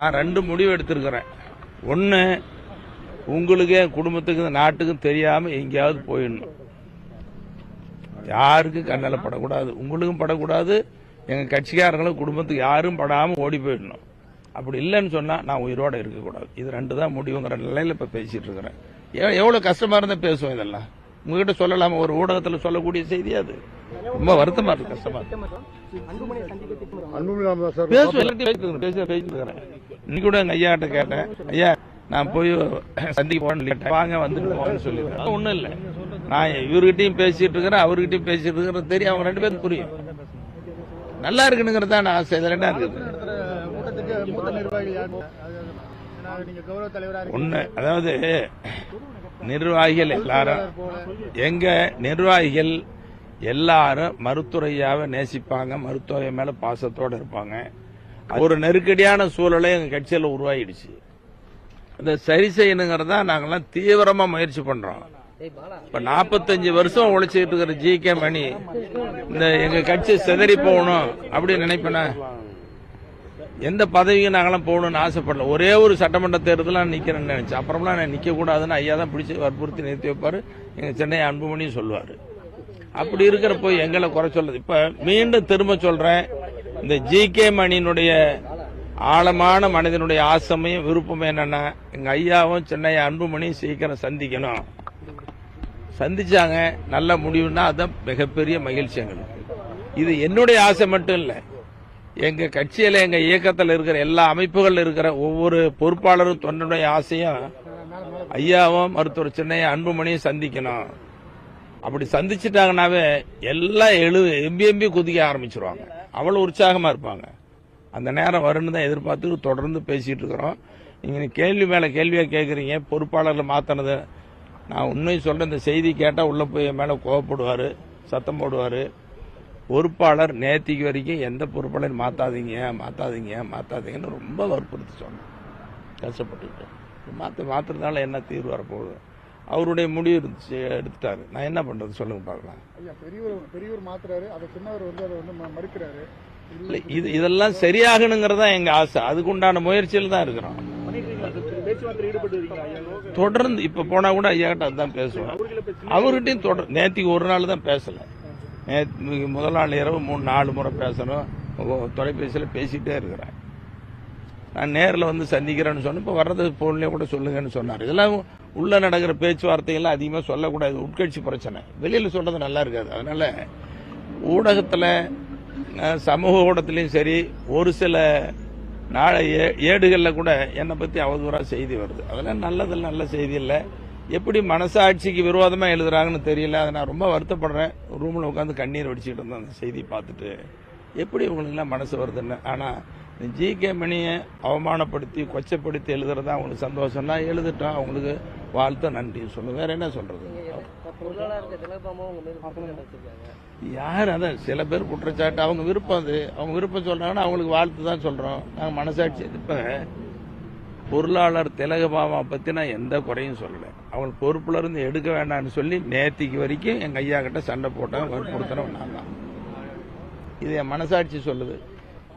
நான் ரெண்டு முடிவு எடுத்திருக்கிறேன். ஒன்று உங்களுக்கே குடும்பத்துக்கும் நாட்டுக்கும் தெரியாமல் எங்கேயாவது போயிடணும். யாருக்கும் கண்ணில் படக்கூடாது? உங்களுக்கும் படக்கூடாது. எங்கள் கட்சிக்காரங்களும் குடும்பத்துக்கு யாரும் படாமல் ஓடி போயிடணும். அப்படி இல்லைன்னு சொன்னால் நான் உயிரோட இருக்கக்கூடாது. இது ரெண்டு தான் முடிவுங்கிற நிலையில் இப்போ பேசிட்டு இருக்கிறேன் எவ்வளோ கஷ்டமாக இருந்தால் பேசுவோம் இதெல்லாம்? உங்ககிட்ட சொல்லலாமா? ஒரு ஊடகத்தில் சொல்லக்கூடிய செய்தி அது. ரொம்ப வருத்தமாக இருக்கு கஷ்டமாக இருக்கு. பேசுவேன் பேசிட்டு இருக்கிறேன் இன்னைக்கு கூட எங்க ஐயா கிட்ட கேட்டேன். ஐயா நான் போய் சந்திக்க போனேன் வாங்க வந்துட்டு சொல்லிடுறேன் ஒன்றும் இல்லை. நான் இவர்கிட்டயும் பேசிட்டு இருக்கிறேன் அவர்கிட்டயும் பேசிட்டு இருக்கிறேன். தெரியும் அவங்க ரெண்டு பேரும் புரியும். நல்லா இருக்குனுங்கிறது தான் நான் ஆசை. இதில் என்ன இருக்குது. ஒன்று அதாவது நிர்வாகிகள் எல்லாரும் எங்க நிர்வாகிகள் எல்லாரும் மருத்துவரையாவை நேசிப்பாங்க மருத்துவரை மேல பாசத்தோட இருப்பாங்க. ஒரு நெருக்கடியான சூழலை எங்க கட்சியில உருவாகிடுச்சு அந்த சரி செய்யணுங்கிறதா நாங்கெல்லாம் தீவிரமா முயற்சி பண்றோம். இப்ப நாற்பத்தஞ்சு வருஷம் உழைச்சிட்டு இருக்கிற ஜி கே மணி இந்த எங்க கட்சி சிதறி போகணும் அப்படின்னு நினைப்பேனா? எந்த பதவியும் நாங்களாம் போகணும்னு ஆசைப்படல. ஒரே ஒரு சட்டமன்ற தேர்தலாம் நிற்கிறேன்னு நினைச்சேன். அப்புறம்லாம் நான் நிற்கக்கூடாதுன்னு ஐயா தான் பிடிச்சி வற்புறுத்தி நிறுத்தி வைப்பாரு. எங்க சென்னை அன்புமணியும் சொல்லுவாரு. அப்படி இருக்கிறப்போ எங்களை குறை சொல்றது. இப்ப மீண்டும் திரும்ப சொல்றேன். இந்த ஜி கே மணியினுடைய ஆழமான மனிதனுடைய ஆசைமையும் விருப்பமும் என்னன்னா எங்க ஐயாவும் சென்னை அன்புமணியும் சீக்கிரம் சந்திக்கணும். சந்திச்சாங்க நல்ல முடிவுன்னா அதுதான் மிகப்பெரிய மகிழ்ச்சி எங்களுக்கு. இது என்னுடைய ஆசை மட்டும் இல்லை. எங்க கட்சியில எங்க இயக்கத்தில் இருக்கிற எல்லா அமைப்புகள் இருக்கிற ஒவ்வொரு பொறுப்பாளரும் தொண்டனுடைய ஆசையும் ஐயாவும் மருத்துவர் சென்னையை அன்புமணியும் சந்திக்கணும். அப்படி சந்திச்சிட்டாங்கனாவே எல்லாம் எழு எம்பி எம்பி குதிக்க ஆரம்பிச்சிருவாங்க. அவ்வளோ உற்சாகமாக இருப்பாங்க. அந்த நேரம் வரும்னு தான் எதிர்பார்த்து தொடர்ந்து பேசிகிட்டு இருக்கிறோம். நீங்கள் கேள்வி மேலே கேள்வியாக கேட்குறீங்க பொறுப்பாளர்கள் மாற்றினது நான் உண்மையை சொல்கிறேன் இந்த செய்தி கேட்டால் உள்ளே போய் மேலே கோவப்படுவார் சத்தம் போடுவார். பொறுப்பாளர் நேத்திக்கு வரைக்கும் எந்த பொறுப்பாளர் மாற்றாதீங்க மாற்றாதீங்க மாற்றாதீங்கன்னு ரொம்ப வற்புறுத்தி சொன்னேன் கஷ்டப்பட்டுக்கிட்டு. மாற்ற மாற்றுறதுனால என்ன தீர்வு வரப்போகுது? அவருடைய முடிவு இருந்துச்சு எடுத்துட்டாரு. நான் என்ன பண்றது? சொல்லுங்க பார்க்கலாம். ஐயா பெரியவர் பெரியவர் மாத்துறாரு. அதை சின்னவர் வந்து அதை வந்து மறுக்கிறாரு. இல்ல, இது இதெல்லாம் சரியாகணுங்கிறது தான் எங்க ஆசை. அதுக்குண்டான முயற்சியில் தான் இருக்கிறோம். தொடர்ந்து இப்ப போனா கூட ஐயா கிட்ட அதுதான் பேசுவேன் அவர்கிட்டயும் தொடர் நேத்திக்கு ஒரு நாள் தான் பேசல. நேத்து முதல் நாள் இரவு மூணு நாலு முறை பேசணும். தொலைபேசியில பேசிட்டே இருக்கிறேன் நான் நேரில் வந்து சந்திக்கிறேன்னு சொன்னேன். இப்போ வர்றது போன்லேயே கூட சொல்லுங்கன்னு சொன்னார். இதெல்லாம் உள்ளே நடக்கிற பேச்சுவார்த்தைகள்லாம் அதிகமாக சொல்லக்கூடாது. உட்கட்சி பிரச்சனை. வெளியில் சொல்கிறது நல்லா இருக்காது. அதனால் ஊடகத்தில் சமூக ஊடகத்துலேயும் சரி ஒரு சில நாளை ஏ- ஏடுகளில் கூட என்னை பற்றி அவதூறாக செய்தி வருது. அதெல்லாம் நல்லதில்ல நல்ல செய்தி இல்லை. எப்படி மனசாட்சிக்கு விரோதமாக எழுதுறாங்கன்னு தெரியல. அதை நான் ரொம்ப வருத்தப்படுறேன். ரூமில் உட்காந்து கண்ணீர் வடிச்சுக்கிட்டு இருந்தேன் அந்த செய்தி பார்த்துட்டு எப்படி உங்களுக்குலாம் மனசு வருதுன்னு. ஆனால் இந்த ஜி கே மணியை அவமானப்படுத்தி கொச்சப்படுத்தி எழுதுறதா அவங்களுக்கு சந்தோஷம்னா எழுதுட்டோம் அவங்களுக்கு வாழ்த்து நன்றி. சொல்லு வேற என்ன சொல்றது? யார் அதான் சில பேர் குற்றச்சாட்டு. அவங்க விருப்பம் அது. அவங்க விருப்பம் சொல்றாங்கன்னா அவங்களுக்கு வாழ்த்து தான் சொல்றோம். நாங்கள் மனசாட்சி இப்ப பொருளாளர் திலகபாமா பத்தி நான் எந்த குறையும் சொல்லல. அவங்க பொறுப்புல இருந்து எடுக்க வேண்டாம்னு சொல்லி நேத்திக்கு வரைக்கும் எங்க ஐயா கிட்ட சண்டை போட்டேன் வற்புறுத்தினவன் நான் தான். இது என் மனசாட்சி சொல்லுது.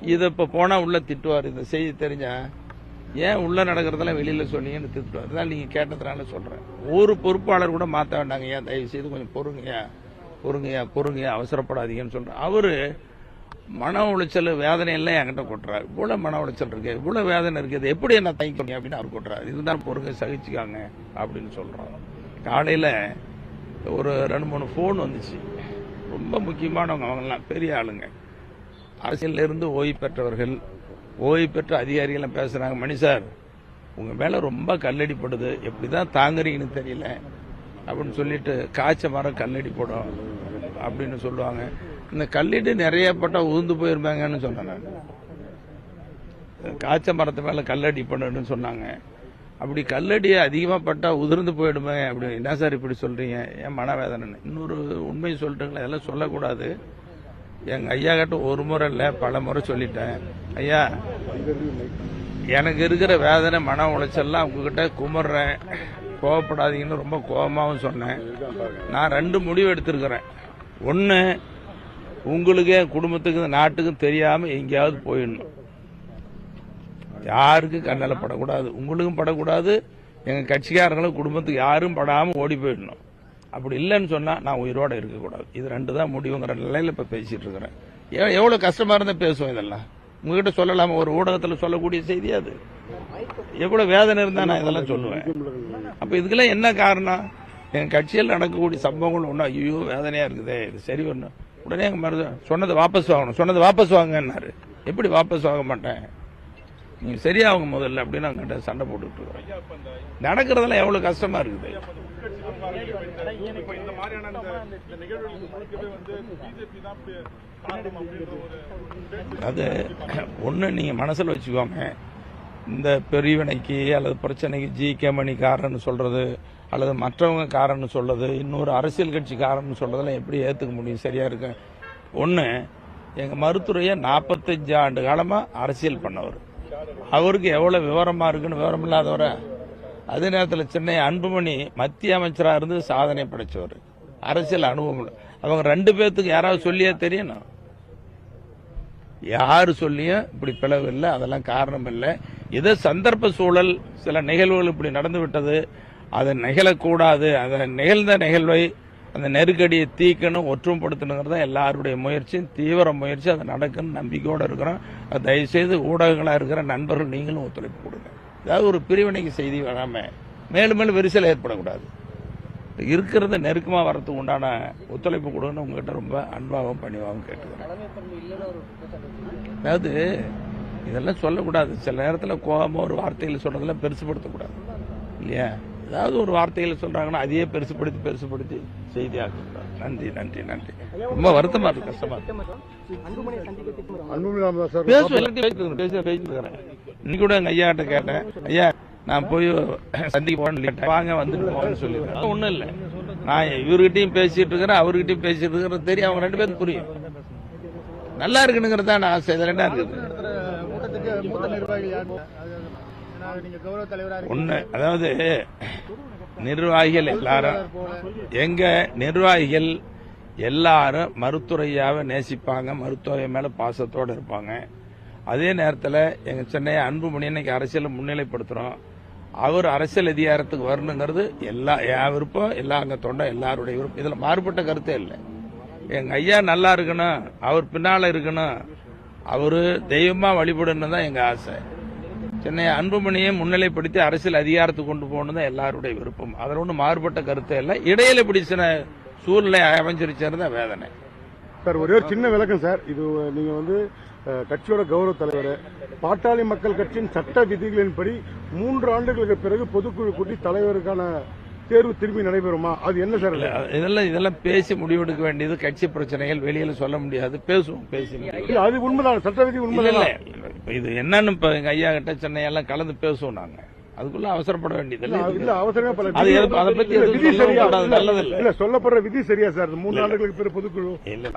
இதை இப்ப போனா உள்ள திட்டுவார். இந்த செய்தி தெரிஞ்சா ஏன் உள்ள நடக்கிறதெல்லாம் வெளியில சொன்னீங்கன்னு திட்டுவார் அதான் நீங்க கேட்டதுனால சொல்றேன். ஒரு பொறுப்பாளர் கூட மாத்த வேண்டாங்க ஏன்? தயவு செய்து கொஞ்சம் பொறுங்கய்யா பொறுங்கய்யா பொறுங்கய்யா அவசரப்படாதீங்கன்னு சொல்றேன். அவரு மன உளைச்சல் வேதனை எல்லாம் என்கிட்ட கொட்டுறாரு. இவ்வளவு மன உளைச்சல் இருக்கு இவ்வளவு வேதனை இருக்குது எப்படி என்ன தங்கிக்கோங்க அப்படின்னு அவர் கொட்டுறாரு. இதுதான் பொறுங்க சகிச்சுக்காங்க அப்படின்னு சொல்றோம் காலையில ஒரு ரெண்டு மூணு ஃபோன் வந்துச்சு. ரொம்ப முக்கியமானவங்க அவங்கெல்லாம் பெரிய ஆளுங்க. அரசியலிருந்து ஓய்வு பெற்றவர்கள் ஓய்வு பெற்ற அதிகாரிகள் பேசுகிறாங்க மணி சார் உங்கள் மேலே ரொம்ப கல்லடிப்படுது. எப்படிதான் தாங்குறீங்கன்னு தெரியல. அப்படின்னு சொல்லிட்டு காய்ச்ச மரம் கல்லடி போடும் அப்படின்னு சொல்லுவாங்க. இந்த கல்லடி நிறைய பட்டா உதிர்ந்து போயிருப்பாங்கன்னு சொன்னேன் நான். காய்ச்ச மரத்து மேலே கல்லடி பண்ணணும்னு சொன்னாங்க. அப்படி கல்லடியை அதிகமாக பட்டா உதிர்ந்து போயிடுமே அப்படின்னு என்ன சார் இப்படி சொல்கிறீங்க ஏன் மனவேதனை இன்னொரு உண்மை சொல்லிட்டுங்களா இதெல்லாம் சொல்லக்கூடாது. எங்க ஐயா கிட்ட ஒரு முறை இல்லை பல முறை சொல்லிட்டேன். ஐயா எனக்கு இருக்கிற வேதனை மன உளைச்சல்லாம் உங்ககிட்ட குமர்றேன் கோவப்படாதீங்கன்னு ரொம்ப கோபமாகவும் சொன்னேன். நான் ரெண்டு முடிவு எடுத்திருக்கிறேன். ஒன்று உங்களுக்கே குடும்பத்துக்கும் நாட்டுக்கும் தெரியாமல் எங்கேயாவது போயிடணும். யாருக்கும் கண்ணில் படக்கூடாது? உங்களுக்கும் படக்கூடாது. எங்கள் கட்சிக்காரங்களும் குடும்பத்துக்கு யாரும் படாமல் ஓடி போயிடணும். அப்படி இல்லைன்னு சொன்னால் நான் உயிரோட இருக்கக்கூடாது. இது ரெண்டு தான் முடிவுங்கிற நிலையில் இப்போ பேசிகிட்டு இருக்கிறேன். எவ்வளோ கஷ்டமாக இருந்தால் பேசுவோம் இதெல்லாம்? உங்ககிட்ட சொல்லலாமா? ஒரு ஊடகத்தில் சொல்லக்கூடிய செய்தி அது. எவ்வளோ வேதனை இருந்தால் நான் இதெல்லாம் சொல்லுவேன். அப்போ இதுக்கெல்லாம் என்ன காரணம்? என் கட்சியில் நடக்கக்கூடிய சம்பவங்கள் ஒன்றும் ஐயோ வேதனையாக இருக்குதே. இது சரி ஒன்று உடனே எங்கள் மருது சொன்னது வாபஸ் வாங்கணும். சொன்னது வாபஸ் வாங்கன்னாரு எப்படி வாபஸ் வாங்க மாட்டேன்? நீங்கள் சரியாகுங்க முதல்ல அப்படின்னு அவங்ககிட்ட சண்டை போட்டுக்கிட்டு இருக்கிறோம் நடக்கிறதெல்லாம் எவ்வளோ கஷ்டமாக இருக்குது? இப்ப இந்த மாதிரியான இந்த- இந்த நிகழ்வுகள் முழுக்கவே வந்து பிஜேபி தான் பி- காரணம் அப்படின்ற ஒரு அது ஒன்று நீங்கள் மனசில் வச்சுக்கோங்க. இந்த பிரிவினைக்கு அல்லது பிரச்சனைக்கு ஜி கே மணி காரணம்னு சொல்றது அல்லது மற்றவங்க காரணம்னு சொல்றது இன்னொரு அரசியல் கட்சி காரணம்னு சொல்றதெல்லாம் எப்படி ஏற்றுக்க முடியும்? சரியா இருக்கு? ஒன்று எங்கள் மருத்துவரையை நாற்பத்தஞ்சு ஆண்டு காலமாக அரசியல் பண்ணவர். அவருக்கு எவ்வளோ விவரமா இருக்குன்னு விவரம் இல்லாதவரை அதே நேரத்தில் சென்னை அன்புமணி மத்திய அமைச்சராக இருந்து சாதனை படைச்சவர். அரசியல் அனுபவம். அவங்க ரெண்டு பேர்த்துக்கு யாராவது சொல்லியே தெரியணும். யார் சொல்லியும் இப்படி பிளவு இல்லை அதெல்லாம் காரணம் இல்லை ஏதோ சந்தர்ப்ப சூழல் சில நிகழ்வுகள் இப்படி நடந்து விட்டது அதை நிகழக்கூடாது. அதை நிகழ்ந்த நிகழ்வை அந்த நெருக்கடியை தீக்கணும் ஒற்றுமைப்படுத்தணுங்கிறது தான் எல்லாருடைய முயற்சியும் தீவிர முயற்சி அது நடக்குன்னு நம்பிக்கையோடு இருக்கிறோம். தயவுசெய்து ஊடகங்களாக இருக்கிற நண்பர்கள் நீங்களும் ஒத்துழைப்பு கொடுங்க. ஏதாவது ஒரு பிரிவினைக்கு செய்தி வராமல் மேலும் மேலும் விரிசல் ஏற்படக்கூடாது. இருக்கிறத நெருக்கமாக வரத்துக்கு உண்டான ஒத்துழைப்பு கொடுங்கன்னு உங்ககிட்ட ரொம்ப அன்பாகவும் பணிவாகவும் கேட்டுக்கிறேன். அதாவது இதெல்லாம் சொல்லக்கூடாது. சில நேரத்தில் கோபமாக ஒரு வார்த்தையில் சொல்றதெல்லாம் பெருசுப்படுத்தக்கூடாது இல்லையா? ஏதாவது ஒரு வார்த்தையில் சொல்கிறாங்கன்னா அதையே பெருசுப்படுத்தி பெருசுப்படுத்தி செய்தியாக்கக்கூடாது. நன்றி நன்றி நன்றி ரொம்ப வருத்தமா இருக்கு கஷ்டமா இருக்கு பேசுவேன் எல்லாத்தையும் பேச பேசிட்டு இருக்கிறேன் இன்னைக்கு கூட எங்க ஐயா கிட்ட கேட்டேன் ஐயா நான் போய் சந்திக்க கேட்டேன். வாங்க வந்துட்டு போங்கன்னு சொல்லியிருக்கேன் ஒண்ணும் இல்ல நான் இவர்கிட்டயும் பேசிட்டு இருக்கிறேன் அவர்கிட்டயும் பேசிட்டு இருக்கிறேன் தெரியும் அவங்க ரெண்டு பேரும் புரியும் நல்லா இருக்கணுங்கிறது தான் ஆசை இதுல என்ன இருக்குது ஒண்ணு அதாவது நிர்வாகிகள் எல்லாரும் எங்க நிர்வாகிகள் எல்லாரும் மருத்துவரையாவை நேசிப்பாங்க. மருத்துவ மேல பாசத்தோடு இருப்பாங்க. அதே நேரத்தில் எங்கள் சென்னை அன்புமணி இன்னைக்கு அரசியலை முன்னிலைப்படுத்துகிறோம் அவர் அரசியல் அதிகாரத்துக்கு வரணுங்கிறது எல்லா என் விருப்பம் எல்லா அங்கே தொண்டை எல்லாருடைய விருப்பம். இதில் மாறுபட்ட கருத்தே இல்லை. எங்கள் ஐயா நல்லா இருக்கணும் அவர் பின்னால் இருக்கணும் அவர் தெய்வமாக வழிபடணும் தான் எங்கள் ஆசை. சென்னை அன்புமணியை முன்னிலைப்படுத்தி அரசியல் அதிகாரத்துக்கு கொண்டு போகணும் தான் எல்லாருடைய விருப்பம். அதில் ஒன்றும் மாறுபட்ட கருத்தே இல்லை. இடையில இப்படி சில சூழ்நிலை அமைஞ்சிருச்சது தான் வேதனை. சார் ஒரே ஒரு சின்ன விளக்கம் சார். இது நீங்க வந்து கட்சியோட கௌரவ தலைவர் பாட்டாளி மக்கள் கட்சியின் சட்ட விதிகளின்படி மூன்று ஆண்டுகளுக்கு பிறகு பொதுக்குழு கூட்டி தலைவருக்கான தேர்வு திரும்பி நடைபெறுமா? அது என்ன சார்? இதெல்லாம் இதெல்லாம் பேசி முடிவெடுக்க வேண்டியது கட்சி பிரச்சனைகள். வெளியில சொல்ல முடியாது. பேசுவோம் பேசி அது உண்மைதான். சட்ட விதி உண்மைதான். இல்ல இப்ப இது என்னன்னு இப்ப எங்க ஐயா கிட்ட சென்னையெல்லாம் கலந்து பேசுவோம் நாங்க. அதுக்குள்ள அவசரப்பட வேண்டியது அவசரமே அது அதை பத்தி விதி சரியா கூடாது, இல்ல, சொல்லப்படுற விதி சரியா சார்? மூன்று ஆண்டுகளுக்கு பிறகு பொதுக்குழு இல்ல